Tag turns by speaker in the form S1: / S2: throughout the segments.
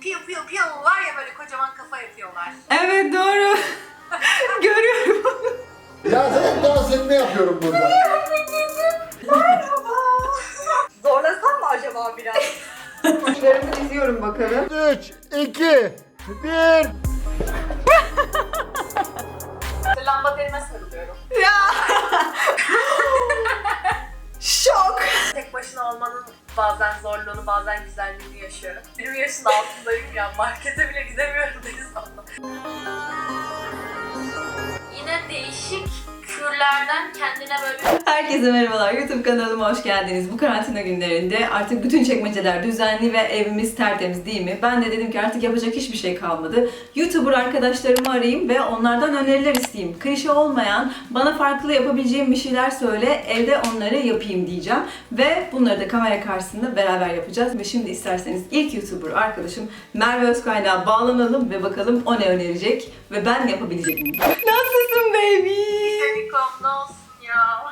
S1: piu piu piu var ya böyle kocaman kafa yapıyorlar.
S2: Evet doğru. Görüyorum.
S3: Ya sen dans etme yapıyorum burada.
S1: Zorlasam mı acaba biraz?
S2: Kuşlarımı diziyorum bakalım.
S3: 3, 2, 1.
S1: Lamba derime sarılıyorum.
S2: Ya. Şok.
S1: Tek başına olmanın bazen zorluğunu bazen güzelliğini yaşıyorum. 20 yaşın altındayım ya markete bile gidemiyorum deniz. Yine değişik kürlerden kendine böyle
S2: Herkese merhabalar. YouTube kanalıma hoş geldiniz. Bu karantina günlerinde artık bütün çekmeceler düzenli ve evimiz tertemiz değil mi? Ben de dedim ki artık yapacak hiçbir şey kalmadı. YouTuber arkadaşlarımı arayayım ve onlardan öneriler isteyeyim. Klişe olmayan, bana farklı yapabileceğim bir şeyler söyle, evde onları yapayım diyeceğim. Ve bunları da kamera karşısında beraber yapacağız. Ve şimdi isterseniz ilk YouTuber arkadaşım Merve Özkaynağı bağlanalım ve bakalım o ne önerecek ve ben yapabilecek miyim? Nasılsın baby?
S1: Olsun ya.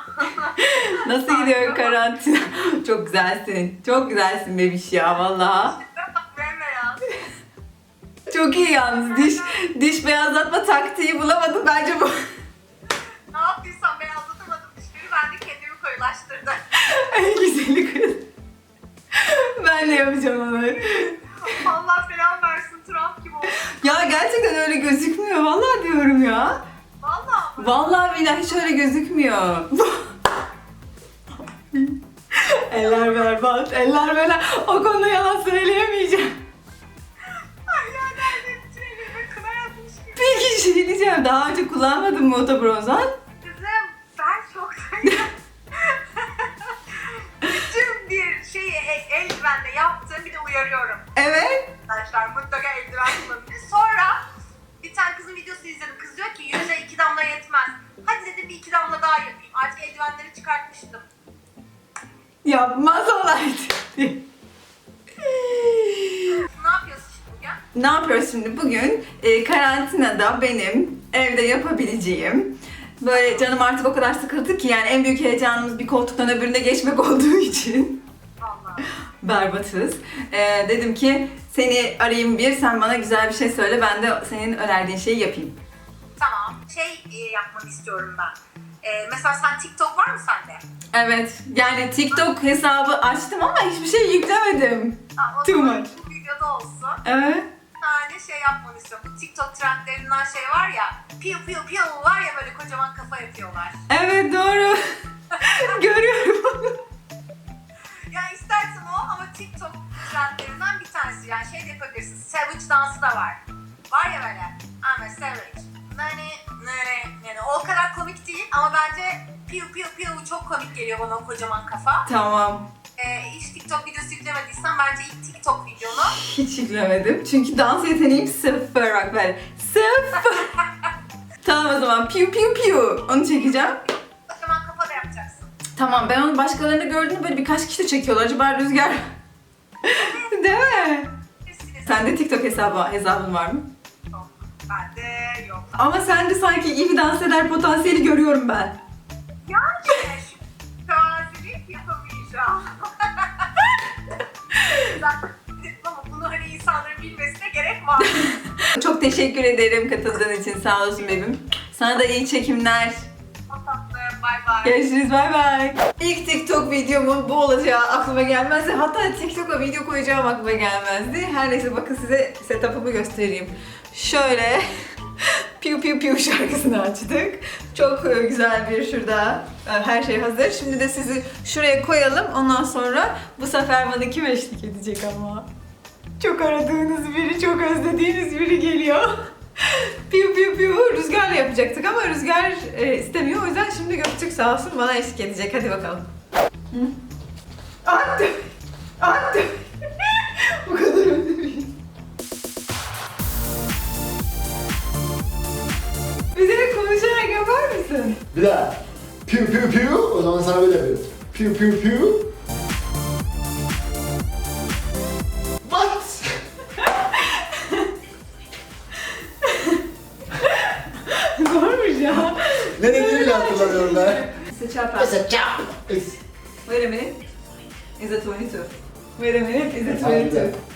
S2: Nasıl gidiyor karantina? Çok güzelsin. Çok güzelsin bebiş ya vallahi.
S1: Bembeyaz.
S2: Çok iyi yalnız diş diş beyazlatma taktiği bulamadım bence bu.
S1: Ne yaptıysam beyazlatamadım dişleri ben de kendimi koyulaştırdım.
S2: en güzeli kız. Ben de yapacağım onu.
S1: Allah falan versin Trump gibi olsun.
S2: Ya gerçekten öyle gözükmüyor. Vallahi diyorum ya.
S1: Valla mı?
S2: Vallahi billahi hiç öyle gözükmüyor. eller berbat, eller böyle. O konuda yalan söyleyemeyeceğim.
S1: Gibi.
S2: Peki şey diyeceğim. Daha önce kullanmadın mı otobronzan?
S1: Kızım ben çok bütün bir şeyi el, eldivenle yaptım bir de uyarıyorum.
S2: Evet.
S1: Arkadaşlar mutlaka eldiven kullanın. Sonra bir videosu izledim. Kız diyor ki yüze iki damla yetmez. Hadi dedim bir iki damla daha yapayım. Artık eldivenleri çıkartmıştım.
S2: Yapmaz olaydı.
S1: Ne yapıyorsun şimdi bugün?
S2: ne yapıyoruz şimdi? Bugün e, karantinada benim evde yapabileceğim böyle canım artık o kadar sıkıldı ki yani en büyük heyecanımız bir koltuktan öbürüne geçmek olduğu için. Berbatız. E, dedim ki seni arayayım bir sen bana güzel bir şey söyle ben de senin önerdiğin şeyi yapayım.
S1: Tamam. Şey e, istiyorum ben. E, mesela sen TikTok var mı sende?
S2: Evet yani TikTok hesabı açtım ama hiçbir şey yüklemedim.
S1: Ha, o
S2: Too
S1: zaman
S2: much.
S1: bu videoda olsun.
S2: Evet.
S1: Bir tane şey yapmanı istiyorum. Bu TikTok trendlerinden şey var ya. Piu piu piu var ya böyle kocaman kafa yapıyorlar.
S2: Evet doğru. Görüyorum.
S1: Yani şey de yapabilirsin. Savage dansı da var. Var ya böyle. I'm a savage. Nani, nani, nani. O kadar komik değil ama bence piu piu piu çok komik geliyor bana o kocaman kafa.
S2: tamam.
S1: Ee, hiç TikTok videosu yüklemediysen bence ilk TikTok videonu
S2: Hiç yüklemedim. Çünkü dans yeteneğim sıfır bak böyle. Sıfır. tamam o zaman piu piu piu. Onu çekeceğim.
S1: kocaman kafa da yapacaksın.
S2: Tamam ben onu başkalarında gördüm böyle birkaç kişi de çekiyorlar. Acaba Rüzgar... Değil mi? Sende TikTok hesabı, hesabın var mı?
S1: yok. Bende yok.
S2: Ama sende sanki iyi bir dans eder potansiyeli görüyorum ben.
S1: Yani tazelik yapamayacağım. Ama bunu hani insanların bilmesine gerek var.
S2: Çok teşekkür ederim katıldığın için sağ olsun bebeğim. Sana da iyi çekimler.
S1: Bay.
S2: Görüşürüz bay bay. İlk TikTok videomun bu olacağı aklıma gelmezdi. Hatta TikTok'a video koyacağım aklıma gelmezdi. Her neyse bakın size setup'ımı göstereyim. Şöyle Piu Piu Piu şarkısını açtık. Çok güzel bir şurada e, her şey hazır. Şimdi de sizi şuraya koyalım. Ondan sonra bu sefer bana kim eşlik edecek ama? Çok aradığınız biri, çok özlediğiniz biri geliyor. piu piu piu rüzgarla yapacaktık ama rüzgar e, istemiyor. O yüzden şimdi Göktürk sağ olsun bana eşlik edecek. Hadi bakalım. Attım. Attım. Bu kadar özlemişim. Bir de konuşarak yapar mısın?
S3: Bir daha. Piu piu piu. O zaman sana böyle yapıyoruz. Piu piu piu.
S2: Sıçar
S3: Mesela çap.
S2: Wait a minute. Is it 22? Wait a minute. Is it 22?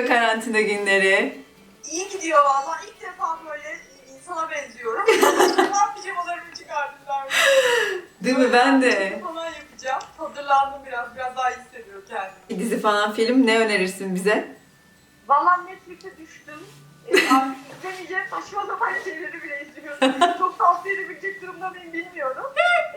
S2: Gidiyor karantina günleri?
S4: İyi gidiyor valla. İlk defa böyle insana benziyorum. Ben pijamalarımı çıkardım ben.
S2: Değil mi ben de.
S4: Falan yapacağım. Hazırlandım biraz. Biraz daha iyi hissediyorum kendimi.
S2: Dizi falan film ne önerirsin bize?
S4: Valla Netflix'e düştüm. Ee, artık izlemeyeceğim saçma sapan şeyleri bile izliyorum. Çok tavsiye edebilecek durumda mıyım bilmiyorum.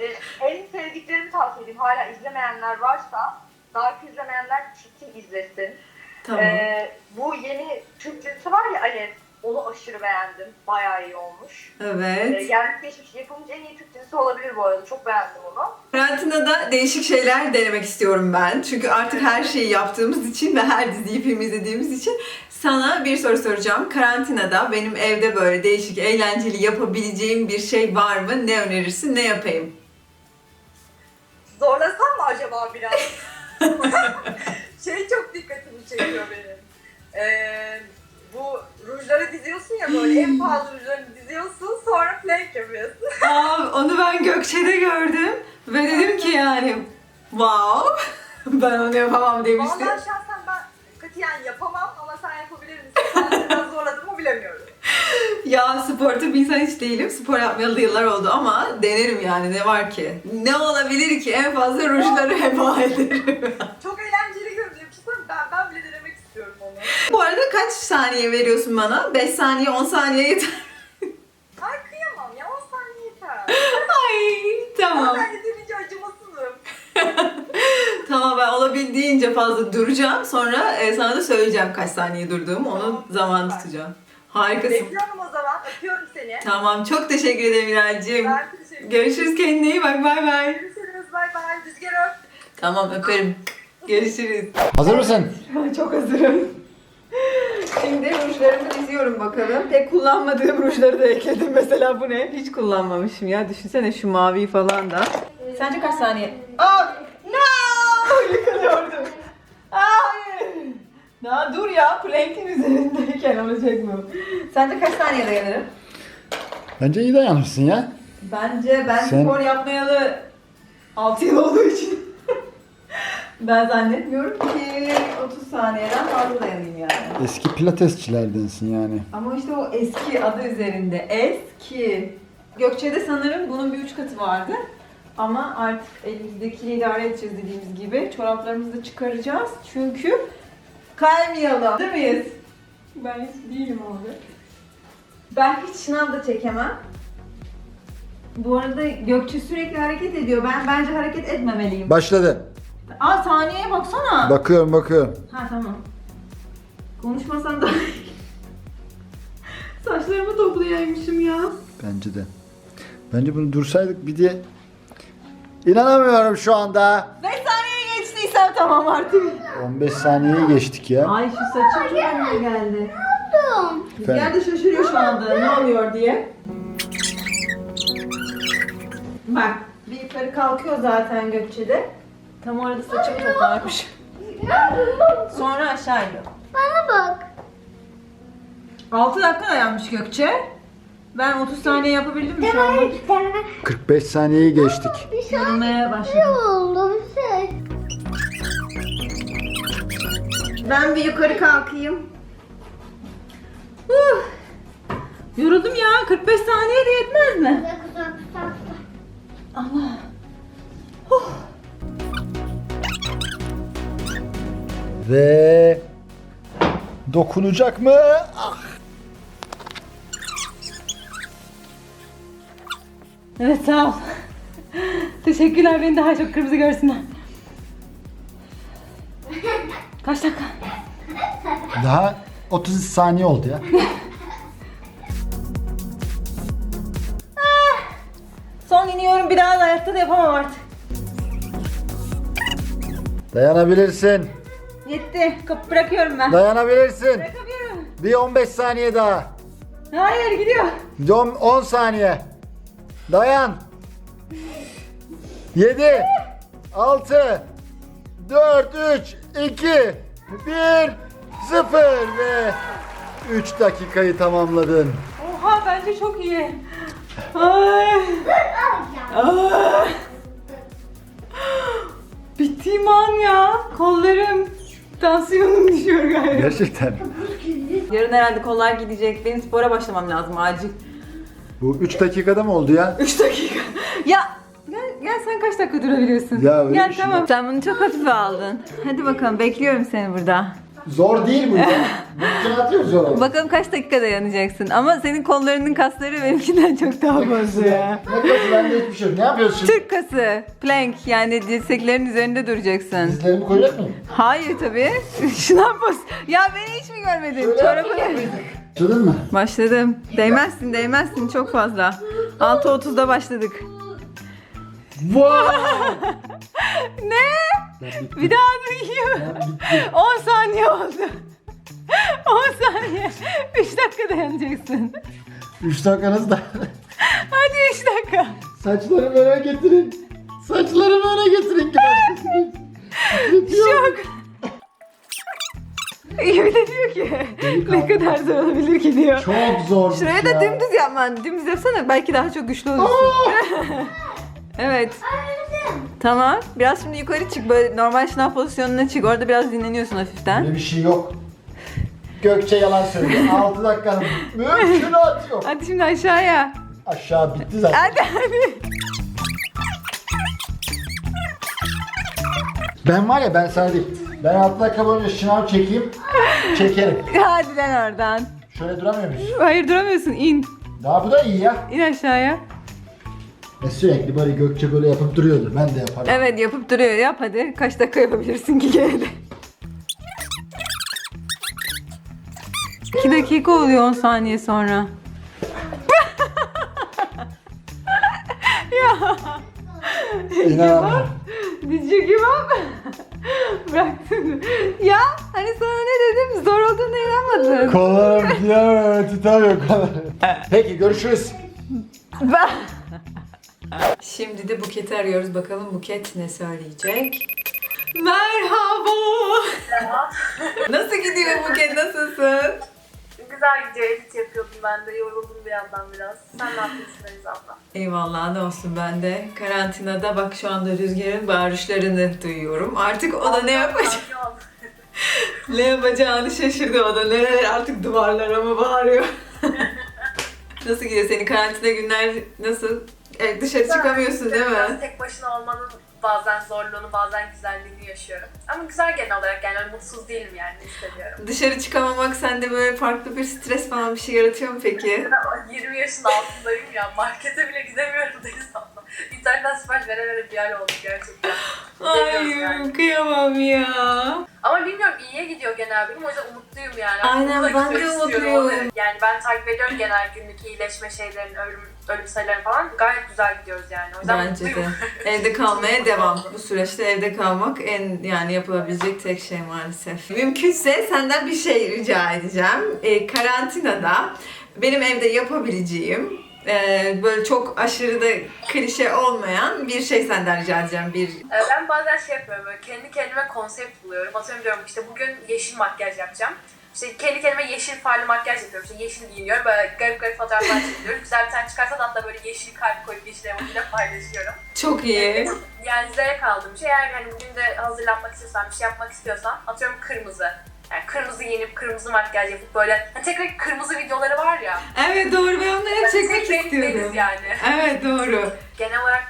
S4: Ee, en sevdiklerimi tavsiye edeyim. Hala izlemeyenler varsa, önce izlemeyenler Çitin izlesin.
S2: Tamam.
S4: Ee, bu yeni Türk dizisi var ya Alev. Onu aşırı beğendim. Bayağı iyi olmuş. Ee,
S2: Evet.
S4: gelmiş geçmiş yapımcı en iyi Türk dizisi olabilir bu arada. Çok beğendim onu.
S2: Karantinada değişik şeyler denemek istiyorum ben. Çünkü artık her şeyi yaptığımız için ve her diziyi film izlediğimiz için sana bir soru soracağım. Karantinada benim evde böyle değişik, eğlenceli yapabileceğim bir şey var mı? Ne önerirsin? Ne yapayım?
S4: Zorlasam mı acaba biraz? şey çok dikkatimi çekiyor benim. Ee, bu rujları diziyorsun ya böyle en pahalı rujlarını diziyorsun sonra flank yapıyorsun.
S2: Aa, onu ben Gökçe'de gördüm ve dedim ki yani wow ben onu yapamam demiştim.
S4: Vallahi şahsen ben katiyen yapamam ama sen yapabilir misin? Ben biraz zorladım mı bilemiyorum.
S2: Ya sportif bir insan hiç değilim. Spor yapmayalı yıllar oldu ama denerim yani ne var ki? Ne olabilir ki? En fazla rujları heba ederim.
S4: Çok eğlenceli
S2: Bu arada kaç saniye veriyorsun bana? 5 saniye, 10 saniye yeter.
S4: Ay kıyamam ya 10 saniye yeter.
S2: Ay tamam.
S4: Ben yeterince acımasızım.
S2: Tamam ben olabildiğince fazla duracağım. Sonra e, sana da söyleyeceğim kaç saniye durduğumu. Onun
S4: Tamam,
S2: zaman
S4: süper.
S2: tutacağım. Harikasın.
S4: Bekliyorum o zaman. Öpüyorum seni.
S2: Tamam çok teşekkür ederim İrel'cim.
S4: Ben teşekkür ederim.
S2: Görüşürüz kendine iyi bak bay bay.
S4: Görüşürüz. Bay bay. Rüzgar öp.
S2: Tamam öperim. Görüşürüz.
S3: Hazır mısın?
S2: Çok hazırım. Şimdi rujlarımı diziyorum bakalım. Pek kullanmadığım rujları da ekledim. Mesela bu ne? Hiç kullanmamışım ya. Düşünsene şu mavi falan da. Sence kaç saniye? Aa! No! Yıkılıyordum. Hayır. Daha dur ya. Plank'in üzerindeyken olacak mı? Sence kaç saniyede gelirim?
S3: Bence iyi dayanırsın ya.
S2: Bence ben
S3: Sen-
S2: spor yapmayalı 6 yıl olduğu için ben zannetmiyorum ki 30 saniyeden fazla dayanayım yani.
S3: Eski pilatesçilerdensin yani.
S2: Ama işte o eski adı üzerinde. Eski. Gökçe'de sanırım bunun bir üç katı vardı. Ama artık elimizdekiyle idare edeceğiz dediğimiz gibi. Çoraplarımızı da çıkaracağız. Çünkü kaymayalım. Değil miyiz? Ben hiç değilim abi. Ben hiç şınav da çekemem. Bu arada Gökçe sürekli hareket ediyor. Ben bence hareket etmemeliyim.
S3: Başladı.
S2: Aa saniyeye baksana.
S3: Bakıyorum bakıyorum.
S2: Ha tamam. Konuşmasan da Saçlarımı toplayaymışım ya.
S3: Bence de. Bence bunu dursaydık bir de... İnanamıyorum şu anda.
S2: 5 saniye geçtiysem tamam artık.
S3: 15 saniyeyi geçtik ya.
S2: Ay şu saçım çok önüme geldi. Rüzgar da şaşırıyor şu anda ne oluyor diye. Bak bir yukarı kalkıyor zaten Gökçe'de. Tam orada saçımı toplarmış. Sonra aşağı iniyor.
S5: Bana bak.
S2: 6 dakika dayanmış Gökçe. Ben 30 saniye yapabildim mi şu anda?
S3: 45 saniyeyi geçtik.
S2: Yorulmaya başladım.
S5: Yoruldum şey.
S2: Ben bir yukarı kalkayım. Huh. Yoruldum ya. 45 saniye de yetmez mi? Allah. Huh.
S3: Ve... Dokunacak mı? Ah.
S2: Evet sağ ol. Teşekkürler beni daha çok kırmızı görsünler. Kaç dakika?
S3: Daha 30 saniye oldu ya.
S2: Son iniyorum bir daha da da yapamam artık.
S3: Dayanabilirsin.
S2: Yetti. Kapı bırakıyorum ben.
S3: Dayanabilirsin.
S2: Bırakamıyorum.
S3: Bir 15 saniye daha.
S2: Hayır gidiyor.
S3: 10 10 saniye. Dayan. 7 6 4 3 2 1 0 ve 3 dakikayı tamamladın.
S2: Oha bence çok iyi. Ay. Ay. Bittiğim an ya. Kollarım. Tansiyonum düşüyor galiba.
S3: Gerçekten.
S2: Yarın herhalde kollar gidecek. Benim spora başlamam lazım acil.
S3: Bu 3 dakikada mı oldu ya?
S2: 3 dakika. ya gel, gel sen kaç dakika durabiliyorsun?
S3: Ya öyle
S2: gel
S3: şey
S2: tamam. Sen bunu çok hafife aldın. Hadi bakalım bekliyorum seni burada.
S3: Zor değil. Mümkün atıyor zor oldu.
S2: Bakalım kaç dakika dayanacaksın. Ama senin kollarının kasları benimkinden çok daha fazla ya.
S3: Ne kadar bende hiçbir şey yok. Ne yapıyorsun şimdi?
S2: Türk kası, plank yani dirseklerin üzerinde duracaksın.
S3: Dizlerimi koyacak mıyım?
S2: Hayır tabii. Şuna bas. Ya beni hiç mi görmedin?
S3: Şöyle? Açıldın mı?
S2: Başladım. Değmezsin, değmezsin çok fazla. 6.30'da başladık.
S3: Wow!
S2: Ne?
S3: Ben bittim.
S2: Bir daha duyuyor.
S3: Ben bittim.
S2: 10 saniye oldu. 10 saniye. 3 dakika dayanacaksın.
S3: 3 dakikanız da.
S2: Hadi 3 dakika.
S3: Saçlarımı öne getirin. Saçlarımı öne getirin ki başkası gitsin.
S2: Şok. İyi bir de diyor ki ne kadar zor olabilir ki diyor.
S3: Çok zor.
S2: Şuraya da dümdüz yapman. Dümdüz yapsana belki daha çok güçlü olursun. evet. Tamam. Biraz şimdi yukarı çık. Böyle normal şınav pozisyonuna çık. Orada biraz dinleniyorsun hafiften.
S3: Öyle bir şey yok. Gökçe yalan söylüyor. 6 dakikanın mümkünat yok.
S2: Hadi şimdi aşağıya.
S3: Aşağı bitti zaten.
S2: Hadi hadi.
S3: Ben var ya ben sana değil. Ben 6 dakika boyunca şınav çekeyim. Çekerim.
S2: Hadi lan oradan.
S3: Şöyle duramıyor muyuz?
S2: Hayır duramıyorsun. İn.
S3: Daha bu da iyi ya.
S2: İn aşağıya.
S3: E sürekli böyle Gökçe böyle yapıp duruyordu. Ben de yaparım.
S2: Evet yapıp duruyor. Yap hadi. Kaç dakika yapabilirsin ki gene de. 2 dakika oluyor 10 saniye sonra. ya
S3: İnanamıyorum.
S2: did you give up? Bıraktın. Ya hani sana ne dedim zor olduğuna inanmadın.
S3: Kollarım diğer tutamıyor kollarım. Peki görüşürüz.
S2: Ben... Şimdi de Buket'i arıyoruz. Bakalım Buket ne söyleyecek? Merhaba. Nasıl gidiyor Buket? Nasılsın?
S6: Güzel gidiyor. Edit yapıyordum ben de. Yoruldum bir yandan biraz. Sen ne yapıyorsun Deniz abla?
S2: Eyvallah ne olsun ben de. Karantinada bak şu anda Rüzgar'ın bağırışlarını duyuyorum. Artık o da ne yapacak? Ne yapacağını şaşırdı o da. Neler artık duvarlara mı bağırıyor? nasıl gidiyor senin karantina günler nasıl? Evet, dışarı çıkamıyorsun değil mi?
S6: Tek başına olmanın bazen zorluğunu, bazen güzelliğini yaşıyorum. Ama güzel genel olarak yani mutsuz değilim yani hissediyorum.
S2: Dışarı çıkamamak sende böyle farklı bir stres falan bir şey yaratıyor mu peki?
S6: Ben 20 yaşın altındayım ya. Markete bile gidemiyorum abla. İnternetten sipariş vere vere bir yer olduk gerçekten. Gidemiyorum yani.
S2: Ay kıyamam ya.
S6: Ama bilmiyorum iyiye gidiyor genel benim o yüzden umutluyum yani.
S2: Aynen, ben de umutluyum.
S6: Yani ben takip ediyorum genel günlük iyileşme şeylerini, ölüm, ölüm sayılarını falan. Gayet güzel gidiyoruz yani. O yüzden
S2: Bence de.
S6: mutluyum.
S2: Evde kalmaya devam. Bu süreçte evde kalmak en yani yapılabilecek tek şey maalesef. Mümkünse senden bir şey rica edeceğim. Ee, karantinada benim evde yapabileceğim e, böyle çok aşırı da klişe olmayan bir şey senden rica edeceğim. Bir
S6: Ee, Ben bazen şey yapıyorum böyle kendi kendime konsept buluyorum. Atıyorum diyorum işte bugün yeşil makyaj yapacağım. İşte kendi kendime yeşil farlı makyaj yapıyorum. İşte yeşil giyiniyorum. Böyle garip garip fotoğraflar çekiyorum. Güzel bir tane çıkarsa da hatta böyle yeşil kalp koyup yeşil emojiyle paylaşıyorum.
S2: çok iyi.
S6: Yani zevk aldığım şey eğer hani bugün de hazırlanmak istiyorsan, bir şey yapmak istiyorsan atıyorum kırmızı. Yani kırmızı giyinip kırmızı makyaj yapıp böyle hani tekrar kırmızı videoları var ya.
S2: Evet doğru ben onları hep çekmek istiyorum.
S6: yani.
S2: Evet doğru.
S6: Genel olarak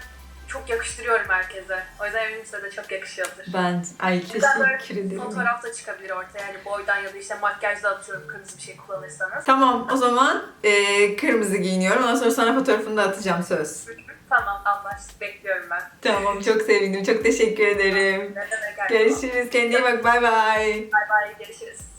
S6: çok yakıştırıyorum herkese. O yüzden eminim size de çok yakışıyordur.
S2: Ben ay teşekkür ederim.
S6: fotoğraf da çıkabilir ortaya. Yani boydan ya da işte makyajda atıyorum kırmızı bir şey kullanırsanız.
S2: Tamam o zaman e, kırmızı giyiniyorum. Ondan sonra sana fotoğrafını da atacağım söz.
S6: Tamam anlaştık. Bekliyorum ben.
S2: Tamam çok sevindim. Çok teşekkür ederim.
S6: Ne demek.
S2: Görüşürüz. Kendine iyi bak. Bay bay.
S6: Bay bay görüşürüz.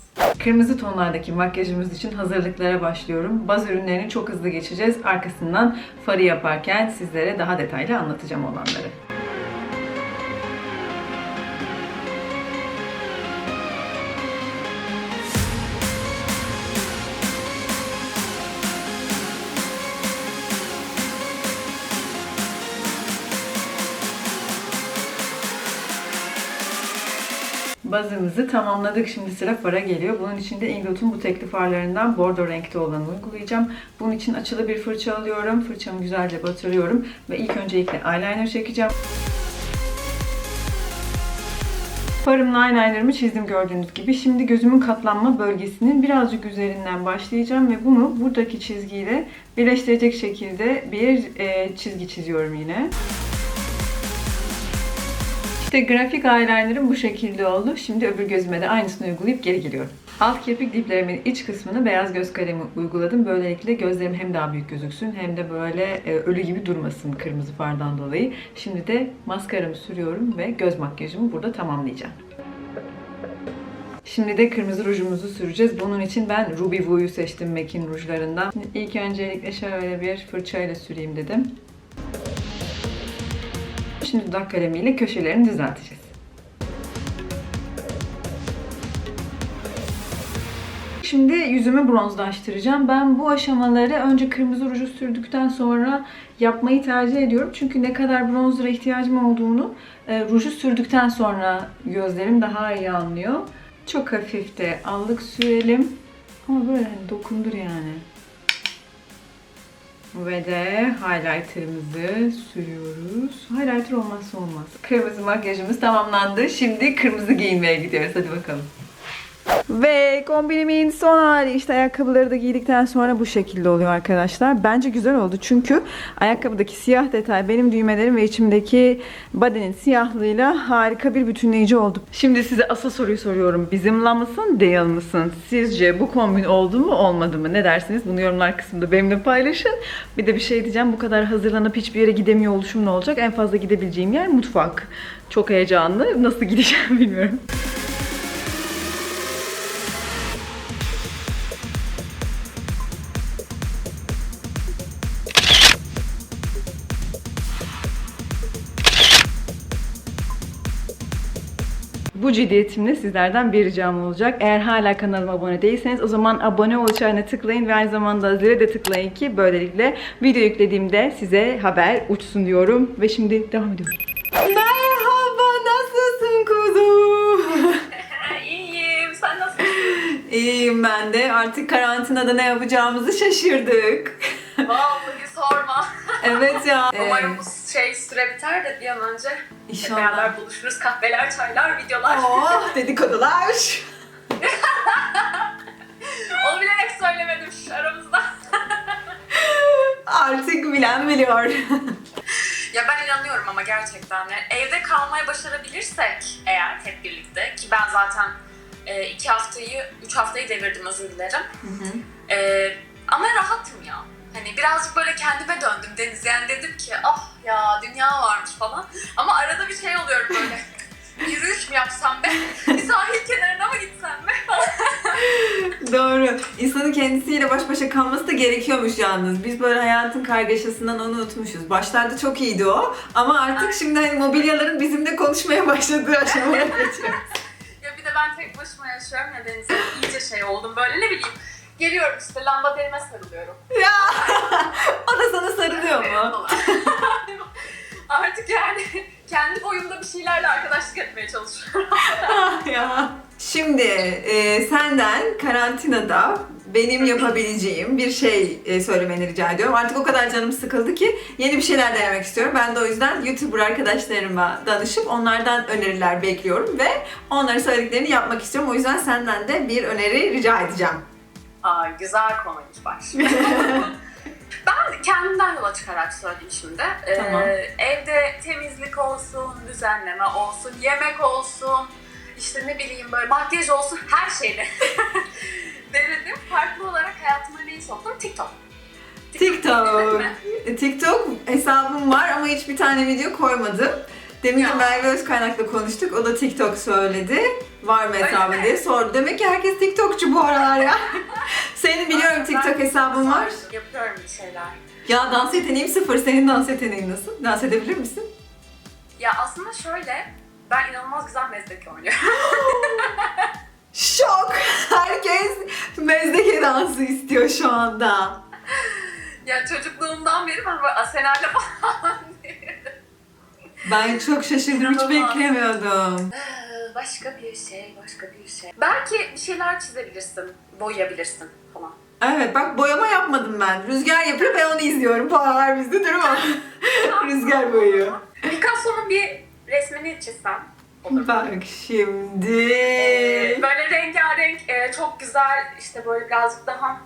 S2: Kırmızı tonlardaki makyajımız için hazırlıklara başlıyorum. Baz ürünlerini çok hızlı geçeceğiz. Arkasından farı yaparken sizlere daha detaylı anlatacağım olanları. Bazımızı tamamladık. Şimdi sıra fara geliyor. Bunun için de Ingot'un bu tekli farlarından bordo renkte olanı uygulayacağım. Bunun için açılı bir fırça alıyorum. Fırçamı güzelce batırıyorum. Ve ilk öncelikle eyeliner çekeceğim. Farımla eyelinerımı çizdim gördüğünüz gibi. Şimdi gözümün katlanma bölgesinin birazcık üzerinden başlayacağım ve bunu buradaki çizgiyle birleştirecek şekilde bir e, çizgi çiziyorum yine. İşte grafik eyelinerım bu şekilde oldu. Şimdi öbür gözüme de aynısını uygulayıp geri geliyorum. Alt kirpik diplerimin iç kısmını beyaz göz kalemi uyguladım. Böylelikle gözlerim hem daha büyük gözüksün hem de böyle e, ölü gibi durmasın kırmızı fardan dolayı. Şimdi de maskaramı sürüyorum ve göz makyajımı burada tamamlayacağım. Şimdi de kırmızı rujumuzu süreceğiz. Bunun için ben Ruby Woo'yu seçtim MAC'in rujlarından. Şimdi ilk öncelikle şöyle bir fırçayla süreyim dedim. Şimdi dudak kalemiyle köşelerini düzelteceğiz. Şimdi yüzümü bronzlaştıracağım. Ben bu aşamaları önce kırmızı ruju sürdükten sonra yapmayı tercih ediyorum. Çünkü ne kadar bronzera ihtiyacım olduğunu e, ruju sürdükten sonra gözlerim daha iyi anlıyor. Çok hafif de allık sürelim. Ama böyle hani dokundur yani. Ve de highlighter'ımızı sürüyoruz. Highlighter olmazsa olmaz. Kırmızı makyajımız tamamlandı. Şimdi kırmızı giyinmeye gidiyoruz. Hadi bakalım. Ve kombinimin son hali işte ayakkabıları da giydikten sonra bu şekilde oluyor arkadaşlar. Bence güzel oldu çünkü ayakkabıdaki siyah detay benim düğmelerim ve içimdeki body'nin siyahlığıyla harika bir bütünleyici oldu. Şimdi size asıl soruyu soruyorum. Bizimla mısın, değil misin? Sizce bu kombin oldu mu, olmadı mı? Ne dersiniz? Bunu yorumlar kısmında benimle paylaşın. Bir de bir şey diyeceğim. Bu kadar hazırlanıp hiçbir yere gidemiyor oluşum ne olacak? En fazla gidebileceğim yer mutfak. Çok heyecanlı. Nasıl gideceğim bilmiyorum. Bu ciddiyetimle sizlerden bir ricam olacak. Eğer hala kanalıma abone değilseniz o zaman abone ol işaretine tıklayın ve aynı zamanda zile de tıklayın ki böylelikle video yüklediğimde size haber uçsun diyorum. Ve şimdi devam ediyorum. Merhaba, nasılsın kuzum?
S6: İyiyim. Sen nasılsın?
S2: İyiyim ben de. Artık karantinada ne yapacağımızı şaşırdık.
S6: Vallahi.
S2: Evet ya.
S6: Umarım
S2: Ee,
S6: bu şey süre biter de bir an önce hep
S2: İnşallah.
S6: beraber buluşuruz. Kahveler, çaylar, videolar.
S2: Oh, dedikodular.
S6: Onu bilerek söylemedim şu aramızda.
S2: Artık bilen biliyor.
S6: Ya ben inanıyorum ama gerçekten. Yani evde kalmaya başarabilirsek eğer hep birlikte ki ben zaten e, iki haftayı, üç haftayı devirdim özür dilerim. E, ama rahatım ya. Hani birazcık böyle kendime döndüm Deniz. Yani dedim ki ah ya dünya varmış falan. Ama arada bir şey oluyorum böyle. Yürüyüş mü yapsam be? Bir sahil kenarına mı gitsem be?
S2: Doğru. İnsanın kendisiyle baş başa kalması da gerekiyormuş yalnız. Biz böyle hayatın kargaşasından onu unutmuşuz. Başlarda çok iyiydi o. Ama artık şimdi hani mobilyaların bizimle konuşmaya başladığı aşamaya geçiyoruz.
S6: Ya bir de ben tek başıma yaşıyorum ya Deniz. İyice şey oldum böyle ne bileyim. Geliyorum işte lamba derime sarılıyorum.
S2: ya o da sana sarılıyor mu?
S6: Artık yani kendi boyumda bir şeylerle arkadaşlık etmeye çalışıyorum.
S2: Ya. Şimdi e, senden karantinada benim yapabileceğim bir şey e, söylemeni rica ediyorum. Artık o kadar canım sıkıldı ki yeni bir şeyler denemek istiyorum. Ben de o yüzden YouTuber arkadaşlarıma danışıp onlardan öneriler bekliyorum ve onların söylediklerini yapmak istiyorum. O yüzden senden de bir öneri rica edeceğim.
S6: Aa güzel konuymuş baş. Ben kendimden yola çıkarak söyleyeyim şimdi. Ee,
S2: Tamam.
S6: Evde temizlik olsun, düzenleme olsun, yemek olsun, işte ne bileyim böyle makyaj olsun her şeyde. Denedim. Farklı olarak hayatıma neyi soktum? TikTok.
S2: TikTok.
S6: mi?
S2: E, TikTok hesabım var ama hiçbir tane video koymadım. Demin de
S6: Ya.
S2: Merve Özkaynak'la konuştuk. O da TikTok söyledi. Var mı
S6: Öyle
S2: hesabı
S6: mi?
S2: diye sordu. Demek ki herkes TikTokçu bu aralar ya. Senin biliyorum TikTok hesabın var.
S6: Yapıyorum bir şeyler.
S2: Ya dans yeteneğim sıfır. Senin dans yeteneğin nasıl? Dans edebilir misin?
S6: Ya aslında şöyle, ben inanılmaz güzel mezdeke oynuyorum.
S2: Şok! Herkes mezdeke dansı istiyor şu anda.
S6: ya çocukluğumdan beri ben böyle Asena'yla falan
S2: Ben çok şaşırdım. Hiç beklemiyordum.
S6: Ee, Başka bir şey, başka bir şey. Belki bir şeyler çizebilirsin, boyayabilirsin falan.
S2: Evet bak boyama yapmadım ben. Rüzgar yapıyor ben onu izliyorum. Bu aralar bizde mi? Rüzgar boyuyor.
S6: Picasso'nun bir resmini çizsem olur?
S2: Bak şimdi.
S6: Ee, böyle rengarenk, e, çok güzel, işte böyle birazcık daha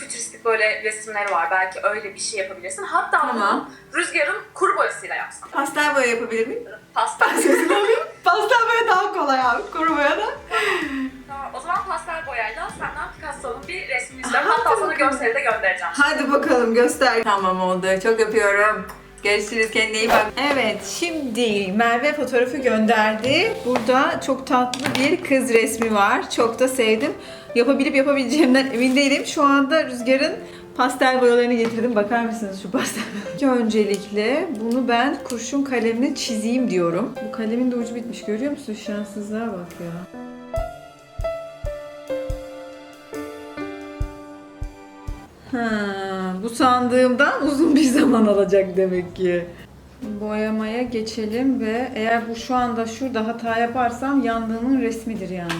S6: fütüristik böyle resimleri var. Belki öyle bir şey yapabilirsin. Hatta
S2: Tamam.
S6: bunu rüzgarın kuru boyasıyla yapsam.
S2: Pastel boya yapabilir miyim?
S6: Pastel.
S2: Alayım. Pastel boya daha kolay abi. Kuru boya da.
S6: Tamam, o zaman pastel boyayla senden Picasso'nun bir resmini istiyorum.
S2: Hadi
S6: Hatta sana
S2: bakalım.
S6: görseli de göndereceğim.
S2: Hadi bakalım göster. Tamam oldu. Çok öpüyorum. Görüşürüz kendine iyi bak. Evet şimdi Merve fotoğrafı gönderdi. Burada çok tatlı bir kız resmi var. Çok da sevdim. Yapabilip yapabileceğimden emin değilim. Şu anda Rüzgar'ın pastel boyalarını getirdim. Bakar mısınız şu pastel? Öncelikle bunu ben kurşun kalemle çizeyim diyorum. Bu kalemin de ucu bitmiş. Görüyor musun? Şanssızlığa bak ya. Ha, bu sandığımdan uzun bir zaman alacak demek ki. Boyamaya geçelim ve eğer bu şu anda şurada hata yaparsam yandığımın resmidir yani.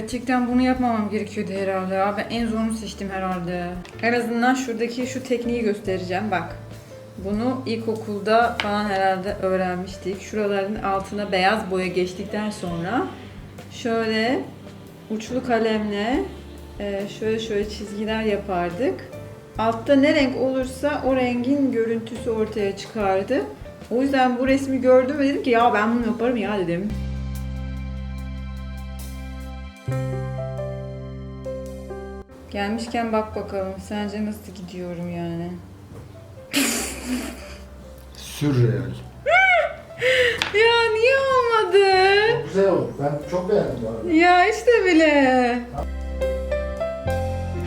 S2: Gerçekten bunu yapmamam gerekiyordu herhalde ya. Ben en zorunu seçtim herhalde. En azından şuradaki şu tekniği göstereceğim. Bak. Bunu ilkokulda falan herhalde öğrenmiştik. Şuraların altına beyaz boya geçtikten sonra şöyle uçlu kalemle e, şöyle şöyle çizgiler yapardık. Altta ne renk olursa o rengin görüntüsü ortaya çıkardı. O yüzden bu resmi gördüm ve dedim ki ya ben bunu yaparım ya dedim. Gelmişken bak bakalım. Sence nasıl gidiyorum yani?
S3: Sürreal.
S2: Ya niye olmadı?
S3: Güzel oldu. Ben çok beğendim bu arada.
S2: Ya işte bile.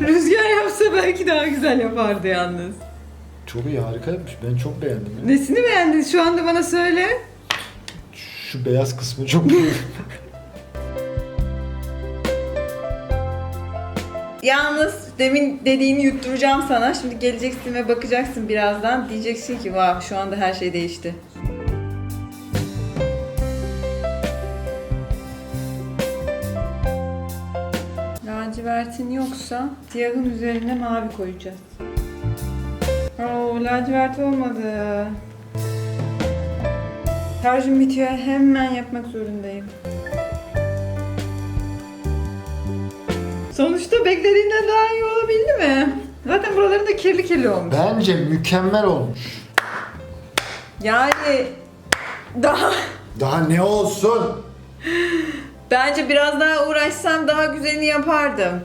S2: Rüzgar yapsa belki daha güzel yapardı yalnız.
S3: Çok iyi harika yapmış. Ben çok beğendim. Ya.
S2: Nesini beğendin? Şu anda bana söyle.
S3: Şu beyaz kısmı çok iyi.
S2: Yalnız demin dediğini yutturacağım sana. Şimdi geleceksin ve bakacaksın birazdan. Diyeceksin ki vah şu anda her şey değişti. Lacivertin yoksa siyahın üzerine mavi koyacağız. Oo lacivert olmadı. Şarjım bitiyor. Hemen yapmak zorundayım. Sonuçta beklediğinden daha iyi olabildi mi? Zaten buraların da kirli kirli olmuş.
S3: Bence mükemmel olmuş.
S2: Yani daha
S3: Daha ne olsun?
S2: bence biraz daha uğraşsam daha güzelini yapardım.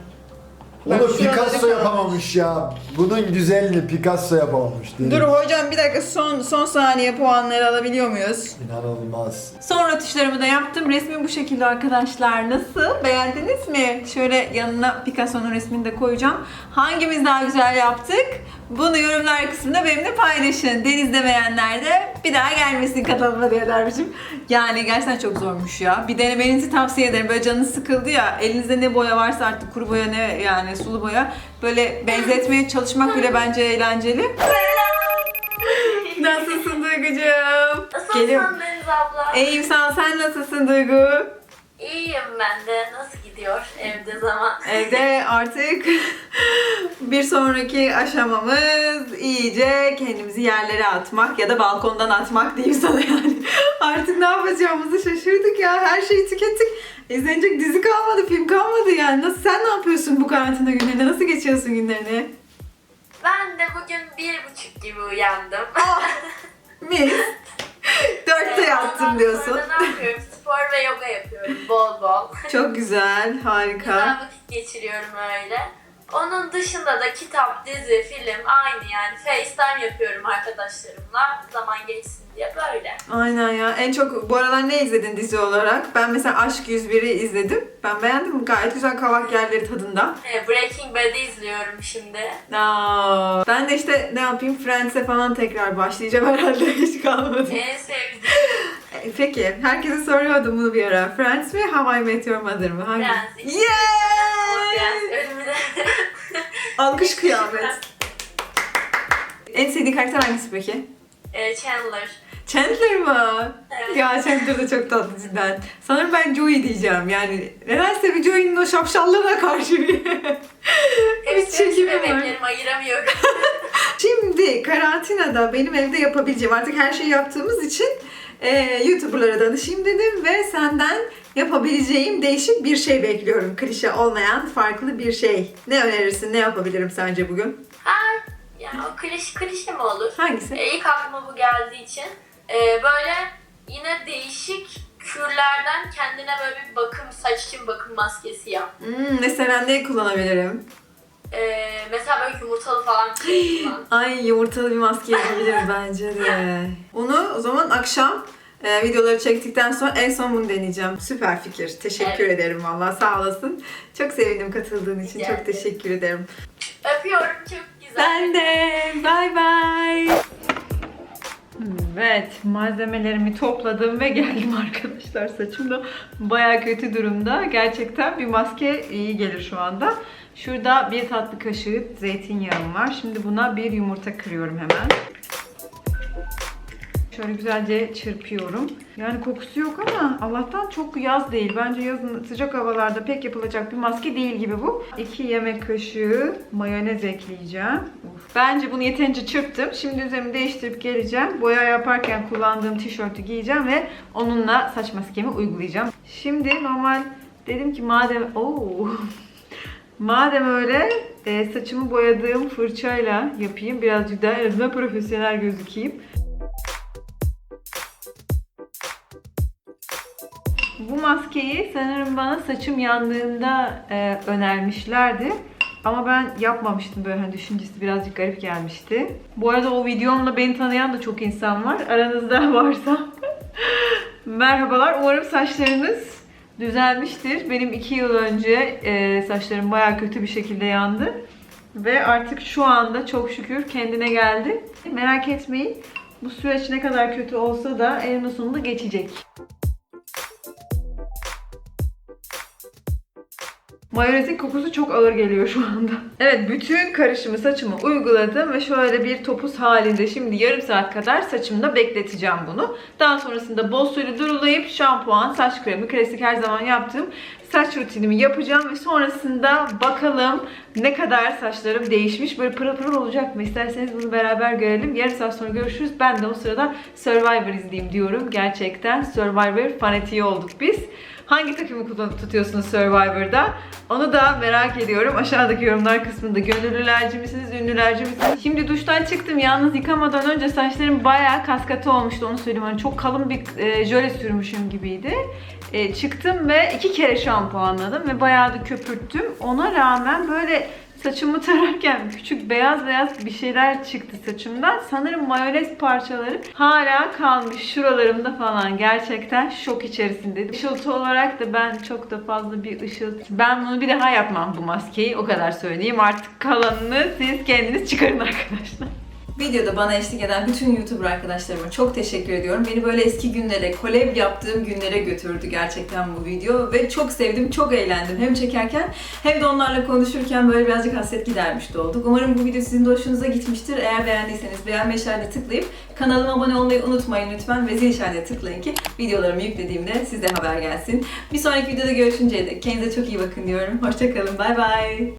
S2: Bak
S3: Onu
S2: şuraları
S3: Picasso yapamamış ya. Bunun güzelliğini Picasso yapamamış. Dedim.
S2: Dur hocam bir dakika son son saniye puanları alabiliyor muyuz?
S3: İnanılmaz.
S2: Son rötuşlarımı da yaptım. Resmi bu şekilde arkadaşlar. Nasıl? Beğendiniz mi? Şöyle yanına Picasso'nun resmini de koyacağım. Hangimiz daha güzel yaptık? Bunu yorumlar kısmında benimle paylaşın. Deniz demeyenler de bir daha gelmesin kanalıma diye dermişim. Yani gerçekten çok zormuş ya. Bir denemenizi tavsiye ederim. Böyle canınız sıkıldı ya. Elinizde ne boya varsa artık kuru boya ne yani sulu boya. Böyle benzetmeye çalışmak bile bence eğlenceli. Nasılsın Duygucuğum? Geliyorum.
S5: Nasılsın Deniz abla?
S2: İyiyim ol. Sen nasılsın Duygu?
S5: İyiyim ben de. Nasıl gidiyor?
S6: evde zaman.
S2: Evde artık bir sonraki aşamamız iyice kendimizi yerlere atmak ya da balkondan atmak diyeyim sana yani. Artık ne yapacağımızı şaşırdık ya. Her şeyi tükettik. İzlenecek dizi kalmadı, film kalmadı yani. Nasıl sen ne yapıyorsun bu karantina günlerinde? Nasıl geçiyorsun günlerini?
S6: Ben de bugün bir buçuk gibi uyandım.
S2: Mis. Dörtte
S6: Ee,
S2: yattım diyorsun.
S6: Ne yapıyorum? Spor ve yoga yapıyorum bol bol.
S2: Çok güzel, harika.
S6: Güzel vakit geçiriyorum öyle. Onun dışında da kitap, dizi, film aynı yani. FaceTime yapıyorum arkadaşlarımla. Zaman geçsin diye böyle.
S2: Aynen ya. En çok bu aralar ne izledin dizi olarak? Ben mesela Aşk 101'i izledim. Ben beğendim. Gayet güzel kavak yerleri tadında.
S6: Ee, Breaking Bad'i izliyorum şimdi.
S2: Aa, ben de işte ne yapayım Friends'e falan tekrar başlayacağım herhalde hiç kalmadı.
S6: En sevdiğim
S2: E, Peki herkese soruyordum bunu bir ara. Friends mi How I Met Your Mother mı? Hangi?
S6: Friends.
S2: Yeah! Alkış kıyamet. En sevdiğin karakter hangisi peki?
S6: Ee, Chandler.
S2: Chandler mı?
S6: Evet.
S2: Ya Chandler da çok tatlı cidden. Sanırım ben Joey diyeceğim yani. Nedense bir Joey'nin o şapşallığına karşı bir, bir çekimi var.
S6: ayıramıyorum.
S2: Şimdi karantinada benim evde yapabileceğim artık her şeyi yaptığımız için e, YouTuber'lara danışayım dedim ve senden yapabileceğim değişik bir şey bekliyorum. Klişe olmayan farklı bir şey. Ne önerirsin? Ne yapabilirim sence bugün?
S6: ha, yani o kliş, klişe mi olur?
S2: Hangisi?
S6: Ee, ilk aklıma bu geldiği için e, böyle yine değişik kürlerden kendine böyle bir bakım, saç için bakım maskesi yap.
S2: Hmm, mesela ne kullanabilirim?
S6: Ee, mesela böyle yumurtalı falan.
S2: Ay yumurtalı bir maske yapabilirim bence de. Onu o zaman akşam e, videoları çektikten sonra en son bunu deneyeceğim. Süper fikir. Teşekkür
S6: Evet.
S2: ederim vallahi sağ olasın. Çok sevindim katıldığın için.
S6: Rica
S2: Çok
S6: ederim.
S2: teşekkür ederim.
S6: Öpüyorum çok güzel.
S2: Ben de. Bay bay. Evet, malzemelerimi topladım ve geldim arkadaşlar. Saçım da baya kötü durumda. Gerçekten bir maske iyi gelir şu anda. Şurada bir tatlı kaşığı zeytinyağım var. Şimdi buna bir yumurta kırıyorum hemen. Şöyle güzelce çırpıyorum. Yani kokusu yok ama Allah'tan çok yaz değil. Bence yazın sıcak havalarda pek yapılacak bir maske değil gibi bu. 2 yemek kaşığı mayonez ekleyeceğim. Uf. Bence bunu yeterince çırptım. Şimdi üzerimi değiştirip geleceğim. Boya yaparken kullandığım tişörtü giyeceğim ve onunla saç maskemi uygulayacağım. Şimdi normal dedim ki madem... Oo. Madem öyle e, saçımı boyadığım fırçayla yapayım. Birazcık daha en azından profesyonel gözükeyim. Bu maskeyi sanırım bana saçım yandığında e, önermişlerdi. Ama ben yapmamıştım böyle hani düşüncesi birazcık garip gelmişti. Bu arada o videomla beni tanıyan da çok insan var. Aranızda varsa merhabalar. Umarım saçlarınız düzelmiştir. Benim iki yıl önce e, saçlarım baya kötü bir şekilde yandı. Ve artık şu anda çok şükür kendine geldi. Merak etmeyin. Bu süreç ne kadar kötü olsa da eninde sonunda geçecek. Mayonezin kokusu çok ağır geliyor şu anda. Evet bütün karışımı saçıma uyguladım ve şöyle bir topuz halinde şimdi yarım saat kadar saçımda bekleteceğim bunu. Daha sonrasında bol suyla durulayıp şampuan, saç kremi, klasik her zaman yaptığım saç rutinimi yapacağım ve sonrasında bakalım ne kadar saçlarım değişmiş. Böyle pırıl pırıl olacak mı? İsterseniz bunu beraber görelim. Yarım saat sonra görüşürüz. Ben de o sırada Survivor izleyeyim diyorum. Gerçekten Survivor fanatiği olduk biz. Hangi takımı tutuyorsunuz Survivor'da? Onu da merak ediyorum. Aşağıdaki yorumlar kısmında gönüllülerci misiniz, ünlülerci misiniz? Şimdi duştan çıktım. Yalnız yıkamadan önce saçlarım bayağı kaskatı olmuştu. Onu söyleyeyim. Hani çok kalın bir e, jöle sürmüşüm gibiydi. E, çıktım ve iki kere şampuanladım ve bayağı da köpürttüm. Ona rağmen böyle saçımı tararken küçük beyaz beyaz bir şeyler çıktı saçımdan. Sanırım mayonez parçaları hala kalmış şuralarımda falan. Gerçekten şok içerisindeydim. Işıltı olarak da ben çok da fazla bir ışıltı. Ben bunu bir daha yapmam bu maskeyi. O kadar söyleyeyim. Artık kalanını siz kendiniz çıkarın arkadaşlar. Videoda bana eşlik eden bütün YouTuber arkadaşlarıma çok teşekkür ediyorum. Beni böyle eski günlere, collab yaptığım günlere götürdü gerçekten bu video. Ve çok sevdim, çok eğlendim. Hem çekerken hem de onlarla konuşurken böyle birazcık hasret gidermiş de olduk. Umarım bu video sizin de hoşunuza gitmiştir. Eğer beğendiyseniz beğenme işaretine tıklayıp kanalıma abone olmayı unutmayın lütfen. Ve zil işaretine tıklayın ki videolarımı yüklediğimde size haber gelsin. Bir sonraki videoda görüşünceye dek kendinize çok iyi bakın diyorum. Hoşçakalın, bay bay.